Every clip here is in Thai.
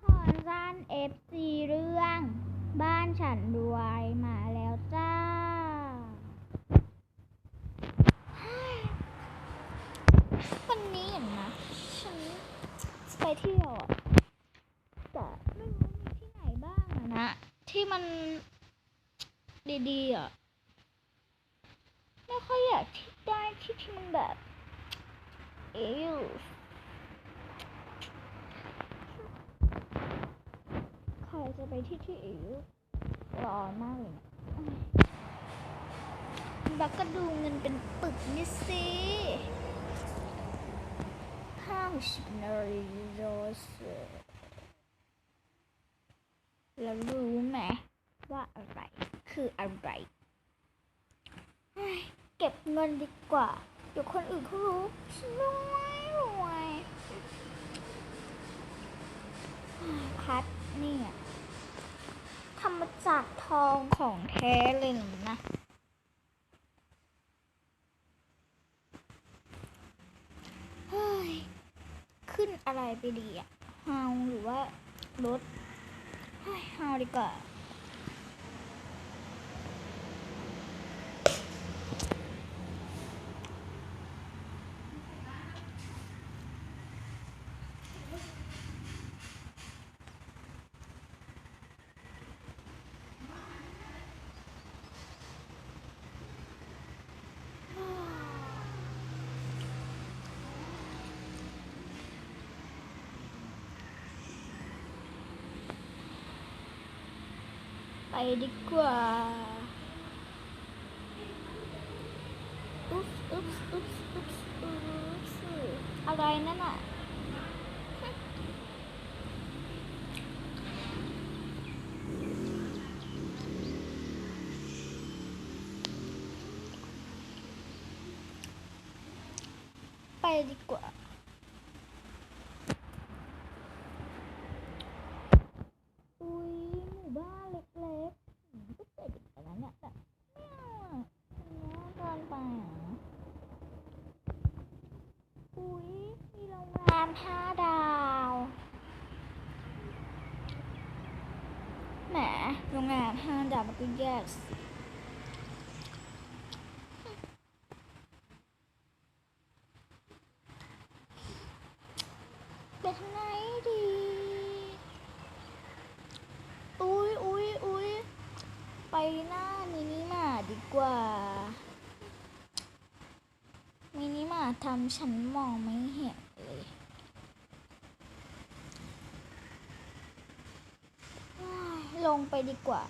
ครสั้น FC เรื่อง บ้านฉันรวยมาแล้วจ้า วันนี้เห็นนะ ฉันไปเที่ยวอะแต่ไม่รู้มีที่ไหนบ้างอะนะ ที่มันดีๆอะไม่ค่อยอยากที่ได้ที่ที่มันแบบ เอวใคร จะไปที่ที่เอวร้อนมากเลยนะบักก็ดูเงินเป็นปึกนี่สิห้าสิบนาฬิกาแล้วรู้ไหมว่าอะไรคืออะไรเฮ้ยเก็บเงินดีกว่า เดี๋ยวคนอื่นเขารู้ฉันรวยรวยพัดเนี่ย ทำมาจากทองของแท้เลยนะเฮ้ย ขึ้นอะไรไปดีอะเฮาหรือว่ารถเฮ้ยเฮาดีกว่า ไปดีกว่าอุ๊บอุ๊บอุ๊บอุ๊บอุ๊บอะไรนั่นอะ ไปดีกว่า อุ้ยหมู่บ้านเล็กๆอืมก็เจ๋งไปแล้วเนี่ยแต่ไม่เอาอะอันเนี้ยเกินไปอะอุ้ยมีโรงแรมห้าดาวแหมโรงแร มห้าดาวมันก็แย่สิไปทางไหนดีอุ้ยอุ้ยอุ้ยไปหน้ามินิมาดีกว่า มินิมาทำฉันมองไม่เห็นเลยลงไปดีกว่า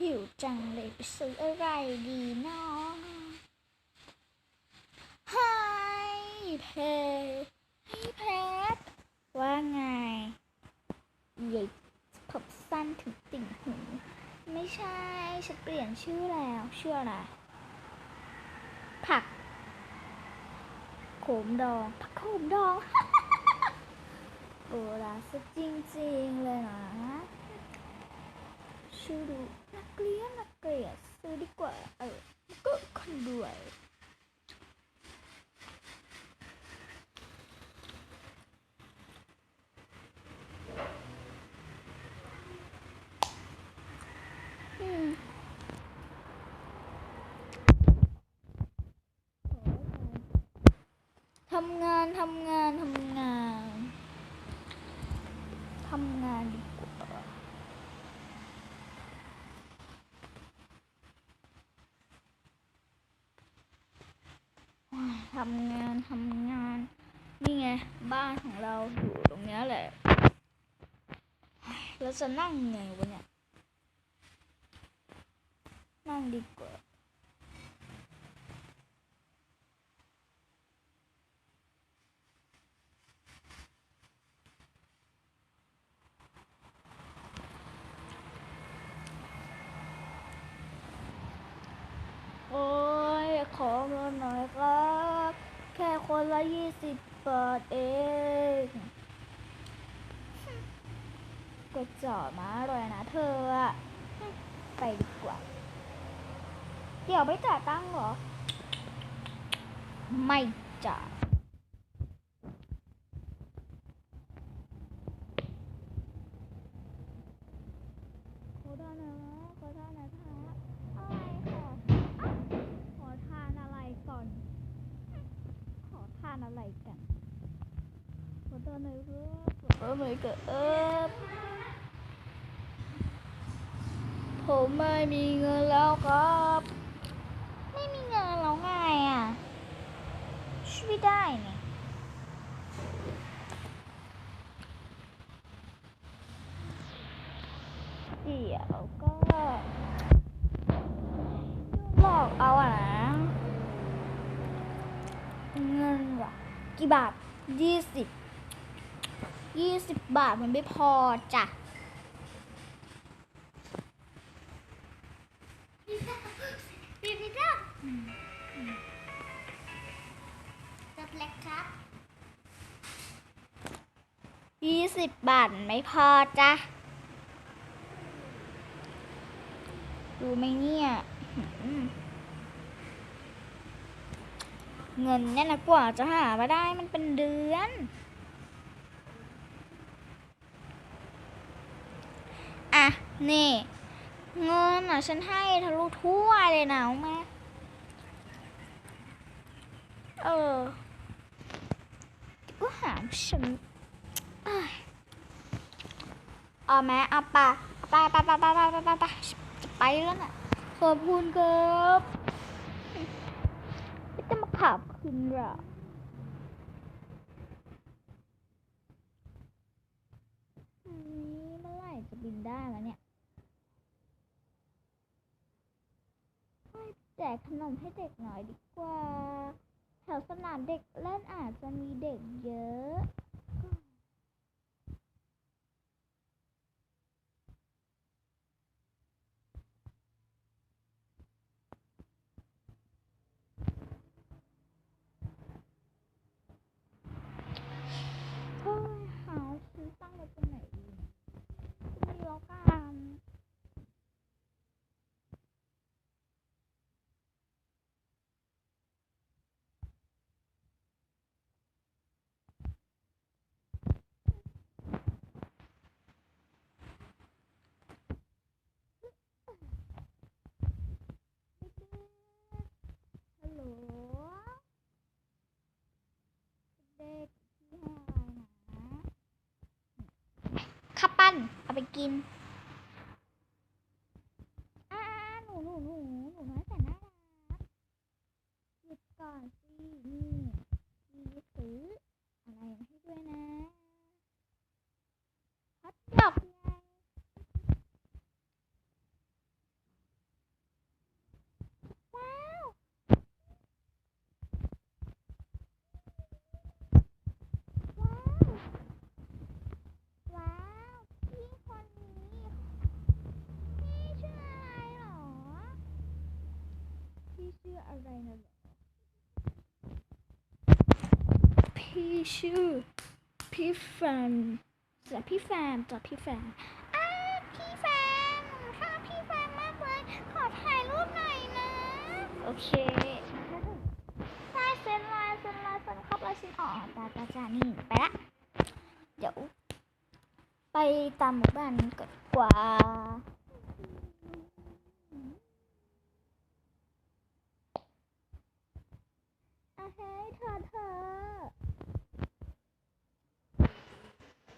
หิวจังเลยไป ซื้ออะไรดีเนาะไฮเพไฮเพชว่าไงใหญ่ผมสั้นถึงติ่งหูไม่ใช่ ฉันเปลี่ยนชื่อแล้วชื่ออะไร ผัก โขมดอง ผักโขมดองโบราณซะจริง ๆ เลยนะ ชื่อดูนักเรียนนักเกลียดซื้อดีกว่า เออก็คนรวยทำงาน ทำงาน ทำงาน ทำงานดีกว่า ทำงานทำงาน นี่ไง บ้านของเราอยู่ตรงนี้แหละแล้วจะนั่งไงวะเนี่ย นั่งดีกว่าโอ้ยขอเงินหน่อยครับ แค่คนละยี่สิบบาทเองก็จอมาอร่อยนะเธออะไปดีกว่า เดี๋ยวไม่จ่ายตังค์เหรอ ไม่จ่าย อทานหน่เกิดผมไม่มีเงินแล้วครับ ไม่มีเงินแล้วไงอะ ช่วยได้เนี่ยเดี๋ยวก็หลอกเอาอะนะ เงินว่ะกี่บาทยี่สิบ ยี่สิบบาทมันไม่พอจ้ะปีพิซ่าจับเล็กครับยี่สิบบาทไม่พอจ้ะ ดูไหมเนี่ยเงินเนี่ยนะกว่าจะหามาได้มันเป็นเดือน อะ นี่ เงินอะฉันให้ทะลุทั่วเลยนะเอามาเออก็หาฉันเออาไหมเอาปะไปไปไปไปไปไปไปไปจะไปแล้วน่ะขอบคุณครับไม่ต้องมาขับคืนหรอกอันนี้เมื่อไหร่จะบินได้แล้วเนี่ยเฮ้ยแจกข นมให้เด็กหน่อยดีกว่า แถวสนามเด็กเล่นอาจจะมีเด็กเยอะเฮ้ยหาซื้อตั้งไว้ตรงไหนดีเนี่ยมีแล้วกัน ฮัลโหล เด็กที่ห้องอะไรนะ ข้าวปั้น เอาไปกินอ่าหนูหนูหนูหนูน้อยแต่น่ารักหยุดก่อนสินี่มีซื้ออะไรให้ด้วยนะฮอตดอกไง ว้าว ว้าว ว้าว พี่คนนี้ พี่ชื่ออะไรหรอ พี่ชื่ออะไรนะหรอ พี่ชื่อ พี่แฟมจ้ะพี่แฟมจ้ะพี่แฟมอ้าพี่แฟมค่ะพี่แฟมมากเลย ขอถ่ายรูปหน่อยนะ โอเคได้เซ็นลายเซ็นลายเซ็นครบแล้วเซ็นออตาตาจานี่ไปละ เดี๋ยว ไปตามหมู่บ้านก่อนกว่าเฮ้ยเธอเธอ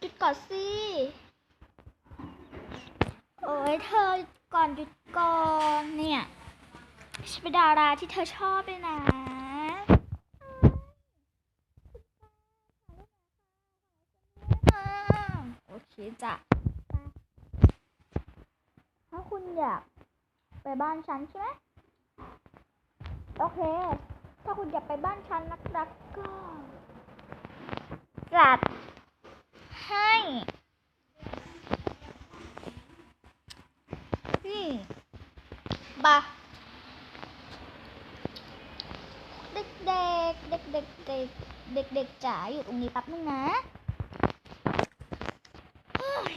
หยุด ก่อนสิ โอ้ยเธอก่อนหยุดก่อนเนี่ยฉันเป็นดาราที่เธอชอบเลยนะโอเคจ้ะถ้าคุณอยากไปบ้านฉันใช่ไหมโอเค ถ้าคุณอยากไปบ้านฉันนักๆก็จัด ให้ นี่บะเด็กๆเด็กๆเด็กเด็กจ๋าอยู่ตรงนี้แป๊บนึงนะเฮ้ย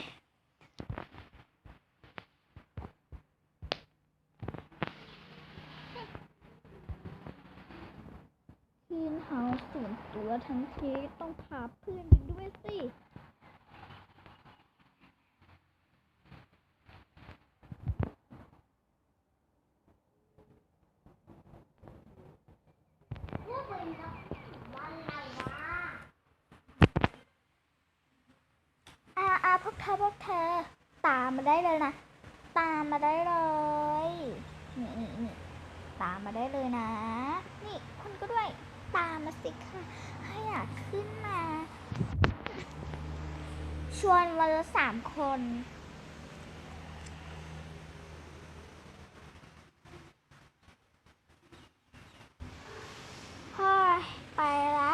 ทีนเฮาส์ส่วนตัวทั้งทีต้องพาเพื่อนไปด้วยสิ เลือกเป็นนักวันละวะ อ่าอ่าพวกเธอพวกเธอ ตามมาได้เลยนะ ตามมาได้เลย นี่นี่นี่ตามมาได้เลยนะ นี่คุณก็ด้วย ตามมา สิค่ะให้อยากขึ้นมา ชวนวันละสามคน เฮ้ยไปละ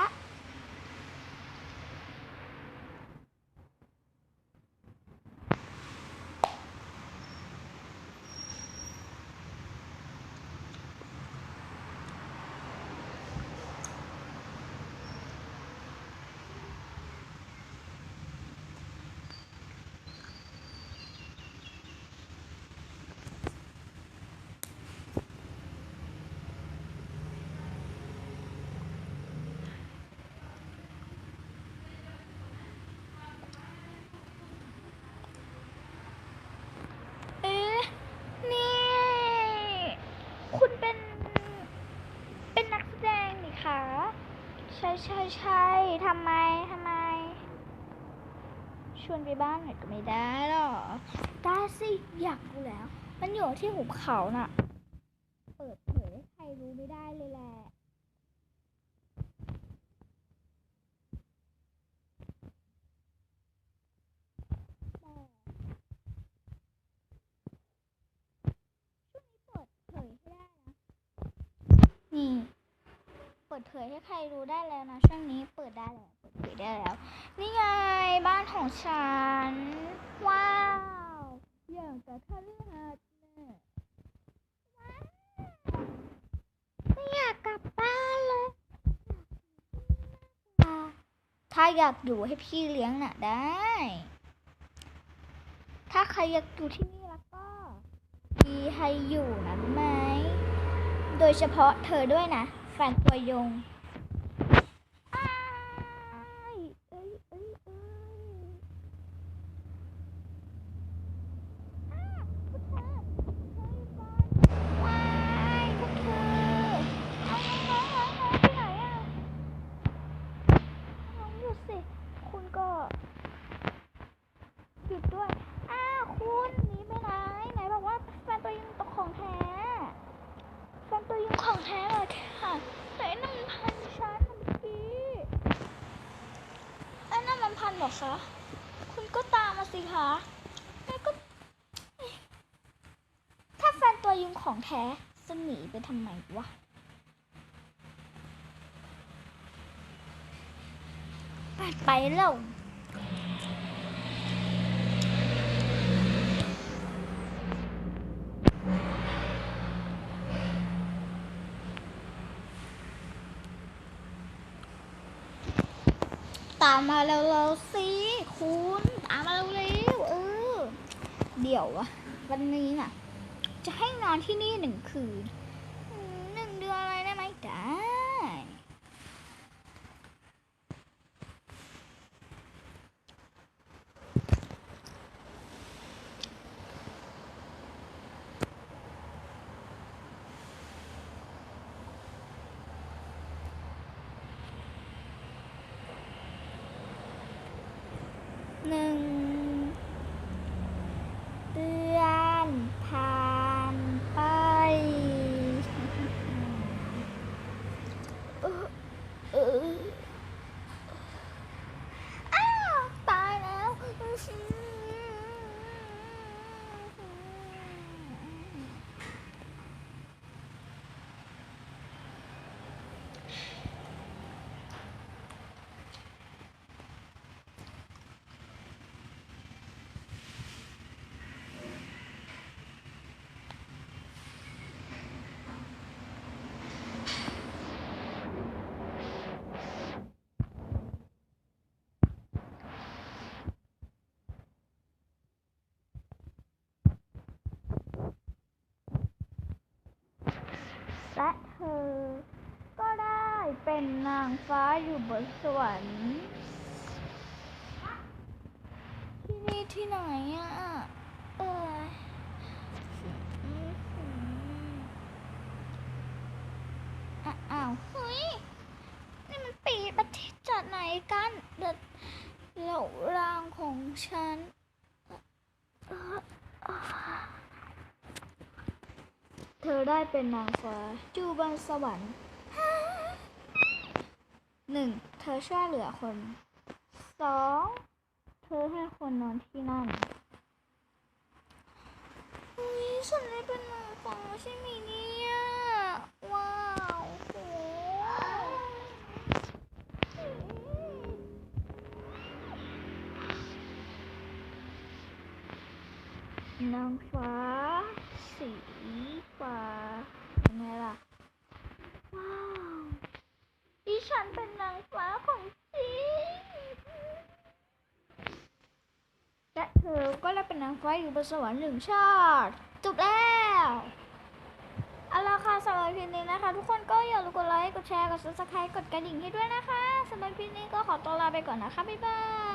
เอ๊ะ นี่ คุณเป็น เป็นนักแสดงนี่คะ ใช่ใช่ใช่ทำไมทำไม ชวนไปบ้านหน่อยก็ไม่ได้หรอได้สิอยากรู้แล้ว มันอยู่ที่หุบเขาน่ะ เปิดเผยให้ใครรู้ไม่ได้เลยแหละ แต่ช่วงนี้เปิดเผยให้ได้นะ นี่ เปิดเผ ยให้ใครรู้ได้แล้วนะ ช่วงนี้เปิดได้แล้วเปิดเผยได้แล้ว นี่ไงบ้านของฉัน ว้าว อย่างกับคาลือหาดเนี่ยว้าวไม่อยากกลับบ้านเลยถ้าอยากอยู่ให้พี่เลี้ยงน่ะได้ ถ้าใครอยากอยู่ที่นี่แล้วก็พี่ให้อยู่นะรู้ไหม โดยเฉพาะเธอด้วยนะ แฟนตัวยงอ้ายเอ้ยเอ้ยเอ้ยอ้าวพวกเธอเฮ้ยบอลว้ายพวกเธอเอาน้องน้องน้องน้องไปไหนอะน้องหยุดสิ คุณก็หยุดด้วย อ้าวคุณหนีไปไหน ไหนบอกว่าแฟนตัวยงตกของแท้ แฟนตัวยิงของแท้เลยค่ะแต่ไอ้นั่นมันพันฉันเมื่อกี้ไอ้นั่นมันพันเหรอคะ คุณก็ตามมาสิคะแล้วก็ ถ้าแฟนตัว ยิงของแท้จะหนีไปทำไมวะไปแล้วตามมาแล้วเราสิคุณ ตามมาเร็วๆเออ เดี๋ยวอะวันนี้น่ะ จะให้นอนที่นี่หนึ่งคืนอืมหนึ่งเดือนอะไรได้ไหมได้หนึ่งเดือนผ่านไปเออเอออ้าวตายแล้ว เป็นนางฟ้าอยู่บนสวรรค์ ที่นี่ที่ไหนอะ เอออืมอืมอะอ้าวเฮ้ย นี่มันปีประเทศจากไหนกันเด็ดแล้วร่างของฉันเอ่อเอ่อเธอได้เป็นนางฟ้าจูบนสวรรค์ หนึ่งเธอช่วยเหลือคนสองเธอให้คนนอนที่นั่นอุ้ยฉันได้เป็นนางฟ้าใช่ไหมเนี่ยว้าวโหนางฟ้าสีฟ้าเป็นไงล่ะ ว้าว ดิ ฉันเป็นนางฟ้าของจริงและเธอก็ได้เป็นนางฟ้าอยู่บนสวรรค์หนึ่งชาติจบแล้วเอาละค่ะสำหรับคลิปนี้นะคะ ทุกคนก็อย่าลืมกดไลค์กดแชร์กด subscribe กดกระดิ่งให้ด้วยนะคะสำหรับคลิปนี้ก็ขอตัวลาไปก่อนนะคะบ๊ายบาย